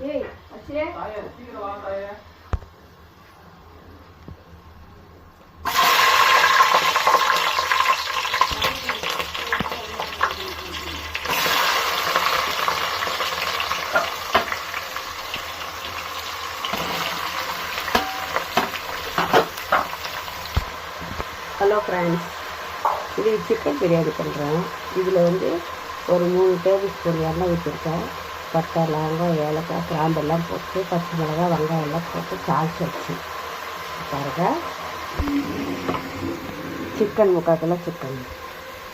ஏய் hello friends இது chicken biryani பண்ணுறேன் இதில் வந்து ஒரு மூணு டேபிள் ஸ்பூன் எண்ணெய் வச்சுருக்கேன் பட்டை லவங்கம் ஏலக்காய் கிராம்பெல்லாம் போட்டு பச்சை மிளகாய் வெங்காயம் எல்லாம் போட்டு தாளிச்சு வச்சு. பாருங்க. சிக்கன் முக்காக்கில் சிக்கன்.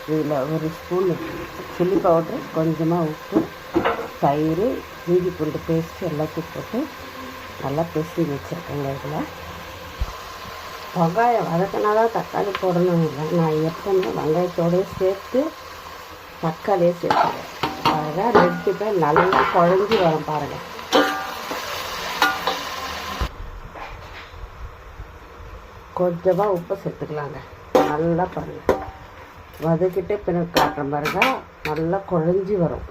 இதில் ஒரு ஸ்பூன் சில்லி பவுட்ரு கொஞ்சமாக உப்பு தயிர் இஞ்சி பூண்டு பேஸ்ட்டு எல்லாத்தையும் போட்டு நல்லா பிசைஞ்சு வச்சுருக்கேங்க இதில். வெங்காயம் வதக்கினா தான் தக்காளி போடணும் இல்லை. நான் எப்பவுமே வெங்காயத்தோடய சேர்த்து தக்காளியே சேர்த்துவேன் பாருங்க ரெண்டு நல்லா குழஞ்சி வரும் பாருங்கள் கொஞ்சமாக உப்பு சேர்த்துக்கலாங்க நல்லா பாருங்கள் வதக்கிட்டு பிறகு காட்டுற பாருங்க நல்லா குழஞ்சி வரும்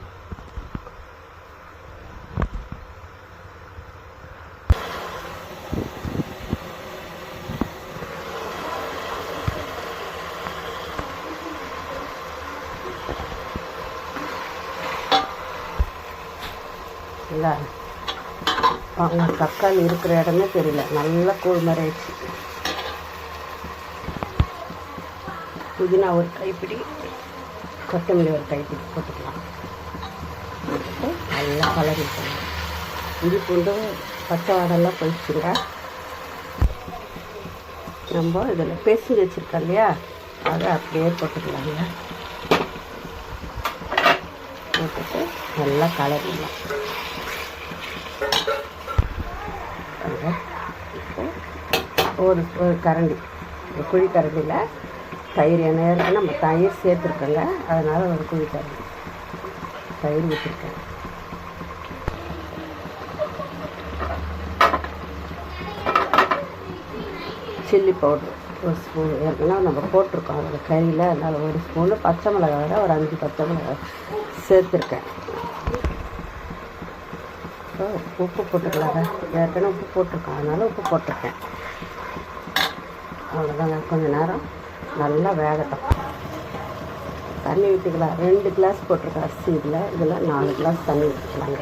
இல்லை. அவங்க தக்காளி இருக்கிற இடமே தெரியல. நல்லா கூழ் மாதிரி ஆயிடுச்சு. புதினா ஒரு கைப்பிடி கொத்தமல்லி ஒரு கைப்பிடி போட்டுக்கலாம். போட்டுட்டு நல்லா கலரி பண்ணலாம் இஞ்சி பூண்டு பச்சை வாடெல்லாம் போயிடுச்சுங்க நம்ம இதில் பேசி வச்சுருக்கோம் இல்லையா? அதை அப்படியே போட்டுக்கலாங்க. போட்டுட்டு நல்லா கலரிடலாம் பாருங்க. இப்போ ஒரு ஒரு கரண்டி. ஒரு குழி கரண்டியில் தயிர் எண்ணெய் இருக்குது நம்ம தயிர் சேர்த்துருக்கோங்க. அதனால் ஒரு குழி கரண்டி. தயிர் ஊற்றிருக்கேன் சில்லி பவுட்ரு ஒரு ஸ்பூன் ஏற்கனவே நம்ம போட்டிருக்கோம். அதில் கையில் அதனால் ஒரு ஸ்பூனு பச்சை மிளகாய் ஒரு அஞ்சு பச்சை மிளகாய் சேர்த்துருக்கேன். உப்பு போட்டுக்கலாங்க. ஏற்கனவே உப்பு போட்டிருக்கோம். அதனால் உப்பு போட்டிருக்கேன். அவ்வளோதாங்க கொஞ்ச நேரம் நல்லா வேகட்டும். தண்ணி ஊற்றிக்கலாம் ரெண்டு கிளாஸ் போட்டிருக்கேன் அரிசி இதில். இதில் நாலு கிளாஸ் தண்ணி ஊற்றிக்கலாங்க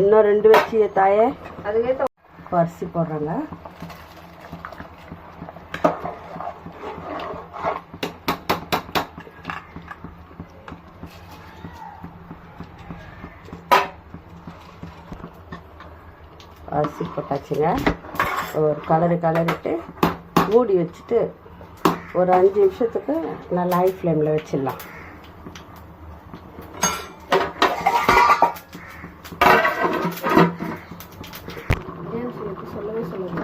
இன்னும் ரெண்டு வச்சு தாயே. அதுக்கேற்ற இப்போ அரிசி போடுறேங்க. அரிசி போட்டாச்சுங்க. ஒரு கலரு கலரிட்டு மூடி வச்சுட்டு ஒரு அஞ்சு நிமிஷத்துக்கு நல்லா ஹை ஃப்ளேமில் வச்சிடலாம். சொல்லிட்டு சொல்லவே சொல்லுங்க.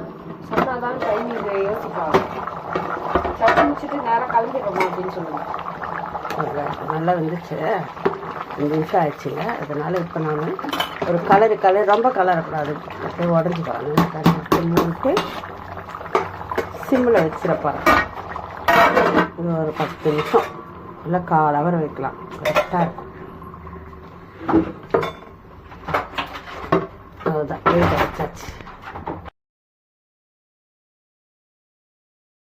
சொன்னாதான் டைமிங் யோசிப்பாங்க. சட்டி முடிச்சுட்டு நேராக கிளம்பிடுறோமா அப்படின்னு சொல்லுங்க. நல்லா வந்துச்சு. ரெண்டு நிமிஷம் ஆயிடுச்சுங்க. அதனால் இப்போ நான் ஒரு கலரு கலர் ரொம்ப கலரக்கூடாது அப்படியே உடஞ்சி கலருக்கு மூட்டு சிம்மில் வச்சிடப்போகிறேன் இது ஒரு பத்து நிமிஷம். இல்லை கால் ஹவர் வைக்கலாம். கரெக்டாக இருக்கும். அதுதான் வெயிட் வச்சாச்சு.